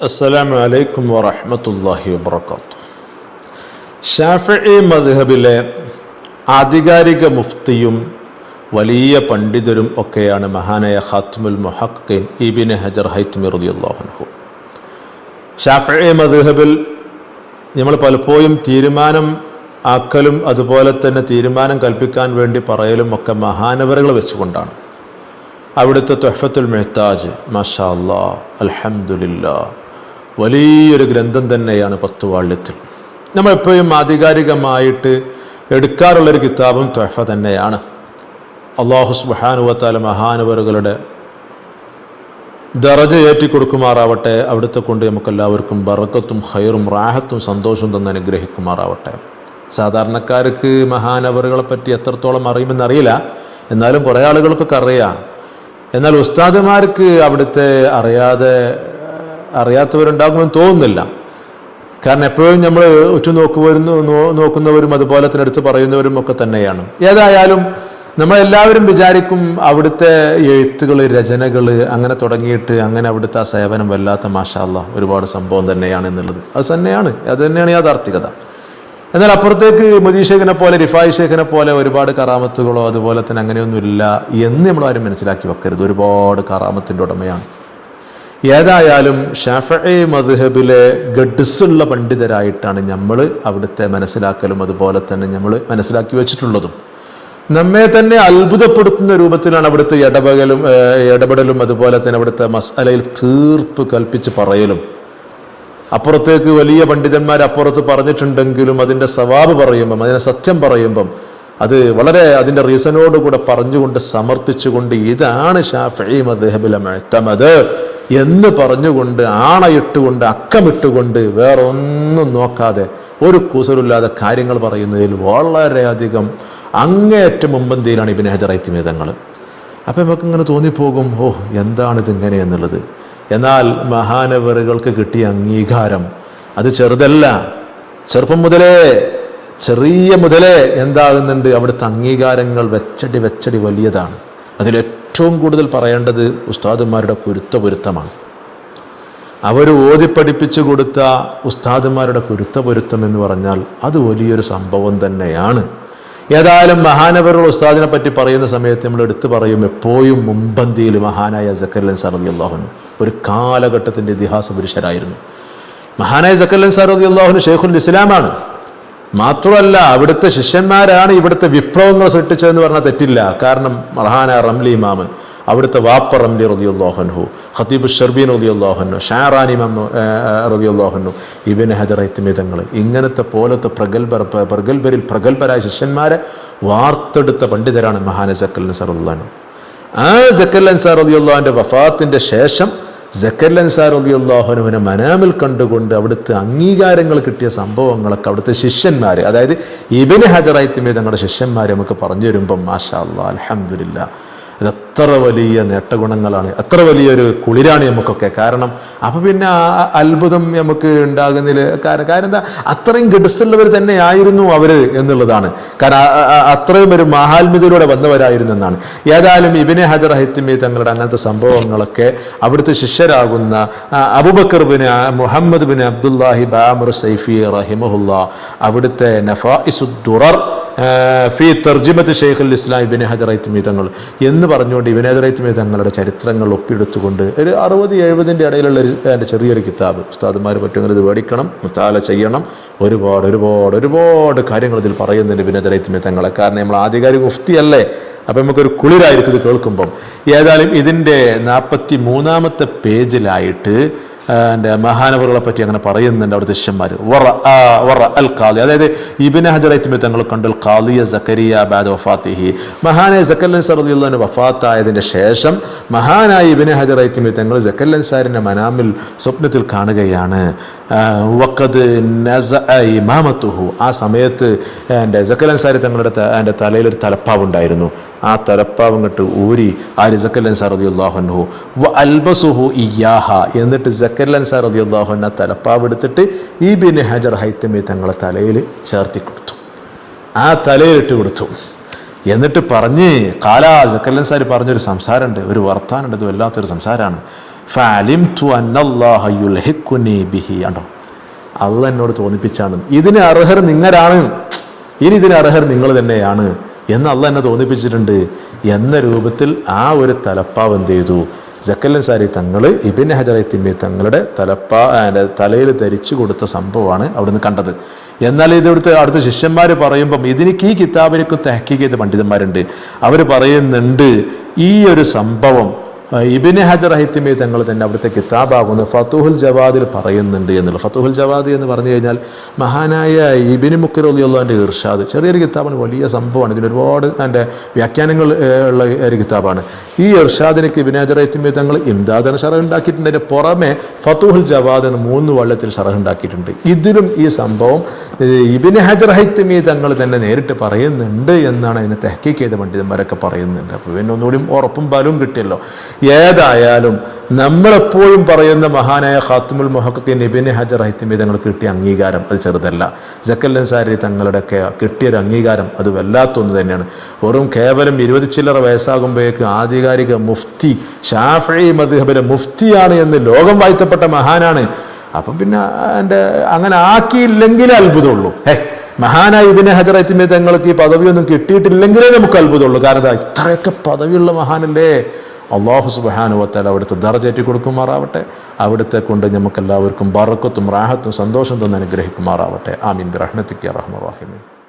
അസ്സലാമു അലൈക്കും വറഹമത്തല്ലാഹി വബർക്കാത്തു ഷാഫി മദ്ഹബിലെ ആധികാരിക മുഫ്തിയും വലിയ പണ്ഡിതരും ഒക്കെയാണ് മഹാനായ ഖാത്മുൽ മുഹഖ്ഖീൻ ഇബിൻ ഹജർ ഹൈത്മി റളിയല്ലാഹു ഷാഫി മദ്ഹബിൽ നമ്മൾ പലപ്പോഴും തീരുമാനം ആക്കലും അതുപോലെ തന്നെ തീരുമാനം കൽപ്പിക്കാൻ വേണ്ടി പറയലും ഒക്കെ മഹാനവറുകൾ വെച്ചുകൊണ്ടാണ്. അവിടുത്തെ തൊഹഫത്തുൽ മെഹ്താജ് മാഷാ അല്ലാ അൽഹംദുലില്ലാ വലിയൊരു ഗ്രന്ഥം തന്നെയാണ് പത്ത് വാള്യത്തിൽ നമ്മൾ എപ്പോഴും ആധികാരികമായിട്ട് എടുക്കാറുള്ളൊരു കിതാബും തൊഹഫ തന്നെയാണ്. അള്ളാഹു സുബാനുവത്താല മഹാനുവറുകളുടെ ദറജ ഏറ്റിക്കൊടുക്കുമാറാവട്ടെ അവിടുത്തെ കൊണ്ട് നമുക്കെല്ലാവർക്കും ബറക്കത്തും ഹൈറും റാഹത്തും സന്തോഷവും തന്നെ അനുഗ്രഹിക്കുമാറാവട്ടെ. സാധാരണക്കാർക്ക് മഹാനവറുകളെ പറ്റി എത്രത്തോളം അറിയുമെന്നറിയില്ല. എന്നാലും കുറേ ആളുകൾക്കൊക്കെ അറിയാം. എന്നാൽ ഉസ്താദുമാർക്ക് അവിടുത്തെ അറിയാതെ അറിയാത്തവരുണ്ടാകുമെന്ന് തോന്നുന്നില്ല. കാരണം എപ്പോഴും നമ്മൾ ഉറ്റുനോക്കുവരും നോക്കുന്നവരും അതുപോലെ തന്നെ എടുത്ത് പറയുന്നവരും ഒക്കെ തന്നെയാണ്. ഏതായാലും നമ്മളെല്ലാവരും വിചാരിക്കും അവിടുത്തെ എഴുത്തുകൾ രചനകൾ അങ്ങനെ തുടങ്ങിയിട്ട് അങ്ങനെ അവിടുത്തെ ആ സേവനം വല്ലാത്ത മാഷാല്ല ഒരുപാട് സംഭവം തന്നെയാണ് എന്നുള്ളത്. അത് തന്നെയാണ് അത് തന്നെയാണ് യാഥാർത്ഥികത എന്നാൽ അപ്പുറത്തേക്ക് മുദീ ഷേഖിനെ പോലെ റിഫായ് ഷേഖിനെ പോലെ ഒരുപാട് കറാമത്തുകളോ അതുപോലെ തന്നെ അങ്ങനെയൊന്നുമില്ല എന്ന് നമ്മൾ ആരും മനസ്സിലാക്കി വെക്കരുത്. ഒരുപാട് കറാമത്തിന്റെ ഉടമയാണ്. ഏതായാലും ഷാഫി മദ്ഹബിലെ ഗഡ്സുള്ള പണ്ഡിതരായിട്ടാണ് നമ്മൾ അവിടുത്തെ മനസ്സിലാക്കലും അതുപോലെ തന്നെ നമ്മൾ മനസ്സിലാക്കി വെച്ചിട്ടുള്ളതും. നമ്മെ തന്നെ അത്ഭുതപ്പെടുത്തുന്ന രൂപത്തിലാണ് അവിടുത്തെ ഇടപെടലും ഏഹ്, ഇടപെടലും അതുപോലെ തന്നെ അവിടുത്തെ മസാലയിൽ തീർപ്പ് കൽപ്പിച്ച് പറയലും. അപ്പുറത്തേക്ക് വലിയ പണ്ഡിതന്മാർ അപ്പുറത്ത് പറഞ്ഞിട്ടുണ്ടെങ്കിലും അതിന്റെ സവാബ് പറയുമ്പം അതിനെ സത്യം പറയുമ്പം അത് വളരെ അതിന്റെ റീസണോടുകൂടെ പറഞ്ഞുകൊണ്ട് സമർത്ഥിച്ചുകൊണ്ട് ഇതാണ് ഷാഫി മദ്ഹബിലെ മുഅ്തമദ് എന്ന് പറഞ്ഞുകൊണ്ട് ആണയിട്ടുകൊണ്ട് അക്കമിട്ടുകൊണ്ട് വേറൊന്നും നോക്കാതെ ഒരു കുസലില്ലാതെ കാര്യങ്ങൾ പറയുന്നതിൽ വളരെയധികം അങ്ങേയറ്റം മുമ്പന്തിയിലാണ് ഇബിൻ ഹജർ ഐത്തിമേതങ്ങൾ അപ്പം നമുക്ക് ഇങ്ങനെ തോന്നിപ്പോകും ഓ എന്താണ് ഇങ്ങനെ എന്നുള്ളത്. എന്നാൽ മഹാനവറുകൾക്ക് കിട്ടിയ അംഗീകാരം അത് ചെറുതല്ല. ചെറുപ്പം മുതലേ ചെറിയ മുതലേ എന്താകുന്നുണ്ട് അവിടുത്തെ അംഗീകാരങ്ങൾ വെച്ചടി വെച്ചടി വലിയതാണ്. അതിലേറ്റവും കൂടുതൽ പറയേണ്ടത് ഉസ്താദുമാരുടെ കുരുത്ത പൊരുത്തമാണ് അവർ ഓതിപ്പഠിപ്പിച്ചു കൊടുത്ത ഉസ്താദുമാരുടെ കുരുത്ത പൊരുത്തം എന്ന് പറഞ്ഞാൽ അത് വലിയൊരു സംഭവം തന്നെയാണ്. ഏതായാലും മഹാനവരുടെ ഉസ്താദിനെ പറ്റി പറയുന്ന സമയത്ത് നമ്മൾ എടുത്തു പറയും എപ്പോഴും മുമ്പന്തിയിൽ മഹാനായ ജക്കല്ലൻ സറദി അള്ളാഹുൻ ഒരു കാലഘട്ടത്തിന്റെ ഇതിഹാസ പുരുഷരായിരുന്നു. മഹാനായ ജക്കല്ലൻ സറദി അള്ളാഹുന് ഷെയ്ഖുൽ ഇസ്ലാമാണ്. മാത്രമല്ല അവിടുത്തെ ശിഷ്യന്മാരാണ് ഇവിടുത്തെ വിപ്ലവങ്ങൾ സൃഷ്ടിച്ചതെന്ന് പറഞ്ഞാൽ തെറ്റില്ല. കാരണം മർഹാന റംലി ഇമാമ് അവിടുത്തെ വാപ്പ റംലി റതിയുല്ലാഹൻഹു ഖത്തീബ് ഷർബീൻ റതിയുല്ലാഹന്നു ഷാറാനി ഇമാം റതിയുല്ലാഹന്നു ഇബിൻ ഹജർ ഐത്തിമിതങ്ങൾ ഇങ്ങനത്തെ പോലത്തെ പ്രഗത്ഭർ പ്രഗത്ഭരിൽ പ്രഗത്ഭരായ ശിഷ്യന്മാരെ വാർത്തെടുത്ത പണ്ഡിതരാണ് മഹാന സക്കൽ സറുല്ലാനു ആ സക്കൽ അൻസാർ റതിയുള്ളാഹിന്റെ വഫാത്തിന്റെ ശേഷം ജക്കൽ അൻസാർ അള്ളാഹുനുവിനെ മനാമിൽ കണ്ടുകൊണ്ട് അവിടുത്തെ അംഗീകാരങ്ങൾ കിട്ടിയ സംഭവങ്ങളൊക്കെ അവിടുത്തെ ശിഷ്യന്മാർ അതായത് ഇബിന് ഹജറായിത്തുമേ തങ്ങളുടെ ശിഷ്യന്മാർ നമുക്ക് പറഞ്ഞു വരുമ്പം മാഷാ അല്ലാ ഇത് എത്ര വലിയ നേട്ടഗുണങ്ങളാണ് എത്ര വലിയൊരു കുളിരാണ് നമുക്കൊക്കെ. കാരണം അപ്പം പിന്നെ ആ അത്ഭുതം നമുക്ക് ഉണ്ടാകുന്നതിൽ കാരണം കാര്യം എന്താ? അത്രയും ഗഡ്സുള്ളവർ തന്നെ ആയിരുന്നു അവർ എന്നുള്ളതാണ്. കാരണം അത്രയും ഒരു മഹാത്മ്യതയിലൂടെ വന്നവരായിരുന്നു എന്നാണ്. ഏതായാലും ഇബിനെ ഹജർ ഹൈത്തിമി തങ്ങളുടെ അങ്ങനത്തെ സംഭവങ്ങളൊക്കെ അവിടുത്തെ ശിഷ്യരാകുന്ന Abubakar bin Muhammad bin Abdullahi Balmer സൈഫി റഹിമഹുല്ല അവിടുത്തെ നഫാഇസുദ്ദുറർ ഫി തർജിമത്ത് ഷെയ്ഖുൽ ഇസ്ലാം ഇബിൻ ഹജർ ഹൈത്തിമി തങ്ങൾ എന്ന് പറഞ്ഞുകൊണ്ട് ഹജർ ഐത്മി തങ്ങളുടെ ചരിത്രങ്ങൾ ഒപ്പിയെടുത്തുകൊണ്ട് ഒരു അറുപത് എഴുപതിന്റെ ഇടയിലുള്ള ഒരു എന്റെ ചെറിയൊരു കിതാബ്. ഉസ്താദുമാർ പറ്റുമെങ്കിൽ ഇത് മേടിക്കണം മുത്താല ചെയ്യണം. ഒരുപാട് ഒരുപാട് ഒരുപാട് കാര്യങ്ങൾ ഇതിൽ പറയുന്നുണ്ട് ഇബിൻ തങ്ങളെ. കാരണം നമ്മൾ ആധികാരിക മുഫ്തിയല്ലേ? അപ്പം നമുക്കൊരു കുളിരായിരിക്കും ഇത് കേൾക്കുമ്പം. ഏതായാലും ഇതിന്റെ നാൽപ്പത്തി മൂന്നാമത്തെ പേജിലായിട്ട് എന്റെ മഹാനവറുകളെ പറ്റി അങ്ങനെ പറയുന്നുണ്ട് അവിടുത്തെ ശിഷ്യന്മാർ വറ വറ അൽ കാലി അതായത് ഇബിൻ ഹജറൈത്തുമി തങ്ങൾ കണ്ടൽ കാലിയ സക്കരിയ ബാദ് വഫാത്തിഹി. മഹാനായ സക്കല്ലൻ സറുദ്ദുല്ലാന് വഫാത്തായതിന്റെ ശേഷം മഹാനായ ഇബിൻ ഹജറൈത്തുമി തങ്ങൾ സക്കല്ലൻ സാറിന്റെ മനാമിൽ സ്വപ്നത്തിൽ കാണുകയാണ്. ആ, നസ ഇമാമത്തുഹു. ആ സമയത്ത് എന്റെ സക്കല്ലൻ സാരി തങ്ങളുടെ എന്റെ തലയിൽ ഒരു തലപ്പാവ് ഉണ്ടായിരുന്നു ആ തലപ്പാവ് ഇങ്ങോട്ട് ഊരി ആ റിസക്കല്ലൻ അൻസാർ റതി അള്ളാഹുഹു വ അൽബസുഹു ഇയാഹ എന്നിട്ട് ജക്കല്ലൻ സാർ റതി ആ തലപ്പാവ് എടുത്തിട്ട് ഈ ബിൻ ഹജർ ഹൈത്തമി തങ്ങളെ തലയിൽ ചേർത്തി കൊടുത്തു. ആ തലയിലിട്ട് കൊടുത്തു. എന്നിട്ട് പറഞ്ഞ് കാലാ ജക്കൽ അൻസാരി പറഞ്ഞൊരു സംസാരമുണ്ട് ഒരു വർത്താനുണ്ട്. ഇത് വല്ലാത്തൊരു സംസാരമാണ് ഫാലിം തു ബിഹി അള്ള എന്നോട് തോന്നിപ്പിച്ചാണ്. ഇതിന് അർഹർ നിങ്ങരാണ്. ഇനി ഇതിന് അർഹർ നിങ്ങൾ തന്നെയാണ് എന്ന് അള്ള എന്നെ തോന്നിപ്പിച്ചിട്ടുണ്ട്. എന്ന രൂപത്തിൽ ആ ഒരു തലപ്പാവ് എന്ത് ചെയ്തു? ജക്കല്ലൻ സാരി തങ്ങൾ ഇബിൻ ഹജറത്തിമ്മി തങ്ങളുടെ തലപ്പാ തലയിൽ ധരിച്ചു കൊടുത്ത സംഭവമാണ് അവിടുന്ന് കണ്ടത്. എന്നാൽ ഇതിവിടുത്തെ അടുത്ത ശിഷ്യന്മാർ പറയുമ്പം ഇതിനേക്ക് ഈ കിതാബിനൊക്കെ തഹക്കീക്ക് ചെയ്ത പണ്ഡിതന്മാരുണ്ട്. അവർ പറയുന്നുണ്ട് ഈ ഒരു സംഭവം ഇബിന് ഹജർ ഹൈത്തിമി തങ്ങൾ തന്നെ അവിടുത്തെ കിതാബാകുന്ന. ഫത്തുഹുൽ ജവാദിൽ പറയുന്നുണ്ട് എന്നുള്ളത്. ഫത്തുഹുൽ ജവാദി എന്ന് പറഞ്ഞു കഴിഞ്ഞാൽ മഹാനായ ഇബിന് മുക്കിർ അലിയുള്ളതിന്റെ ഇർഷാദ് ചെറിയൊരു കിതാബാണ്. വലിയ സംഭവമാണ്. ഇതിന് ഒരുപാട് അതിന്റെ വ്യാഖ്യാനങ്ങൾ ഉള്ള ഒരു കിതാബാണ്. ഈ ഇർഷാദിനേക്ക് ഇബിന് ഹജർ ഹൈത്തിമി തങ്ങൾ ഇംദാദന ഷറഹ് ഉണ്ടാക്കിയിട്ടുണ്ട് അതിന്റെ പുറമെ ഫത്തുഹുൽ ജവാദ് എന്ന് മൂന്ന് വള്ളത്തിൽ ഷറഹ് ഉണ്ടാക്കിയിട്ടുണ്ട് ഇതിലും ഈ സംഭവം ഇബിന് ഹജർ ഹൈത്തിമി തങ്ങൾ തന്നെ നേരിട്ട് പറയുന്നുണ്ട് എന്നാണ് അതിനെ തെഹക്കീക്ക് ചെയ്ത പണ്ഡിതന്മാരൊക്കെ പറയുന്നുണ്ട്. അപ്പോൾ പിന്നെ ഉറപ്പും ബലവും കിട്ടിയല്ലോ. ഏതായാലും നമ്മളെപ്പോഴും പറയുന്ന മഹാനായ ഖാത്തുമുൽ മുഹക്കിൻ നിബിൻ ഹജർ ഹൈത്തിമി തങ്ങൾക്ക് കിട്ടിയ അംഗീകാരം അത് ചെറുതല്ല. ജക്കൽ സാരി തങ്ങളുടെയൊക്കെ കിട്ടിയൊരു അംഗീകാരം അത് വല്ലാത്തൊന്ന് തന്നെയാണ്. വെറും കേവലം ഇരുപത് ചില്ലറ വയസ്സാകുമ്പോഴേക്ക് ആധികാരിക മുഫ്തി ഷാഫി മദ്ഹബിലെ മുഫ്തിയാണ് എന്ന് ലോകം വാഴ്ത്തപ്പെട്ട മഹാനാണ്. അപ്പം പിന്നെ എന്റെ അങ്ങനെ ആക്കിയില്ലെങ്കിലേ അത്ഭുതമുള്ളൂ. ഹേ മഹാനായ ഇബിന് ഹജർ ഹൈത്തിമി തങ്ങൾക്ക് ഈ പദവിയൊന്നും കിട്ടിയിട്ടില്ലെങ്കിലേ നമുക്ക് അത്ഭുതമുള്ളൂ. കാരണം ഇത്രയൊക്കെ പദവിയുള്ള മഹാനല്ലേ? അള്ളാഹു സുബാനുവത്താൽ അവിടുത്തെ ദർജേറ്റി കൊടുക്കുമാറാവട്ടെ അവിടുത്തെ കൊണ്ട് നമുക്കെല്ലാവർക്കും ബറക്കത്തും റാഹത്തും സന്തോഷം തന്നെ അനുഗ്രഹിക്കുമാറാവട്ടെ. ആമീൻ. റഹ്മത്തിക്ക് റഹ്മ റാഹിമീൻ.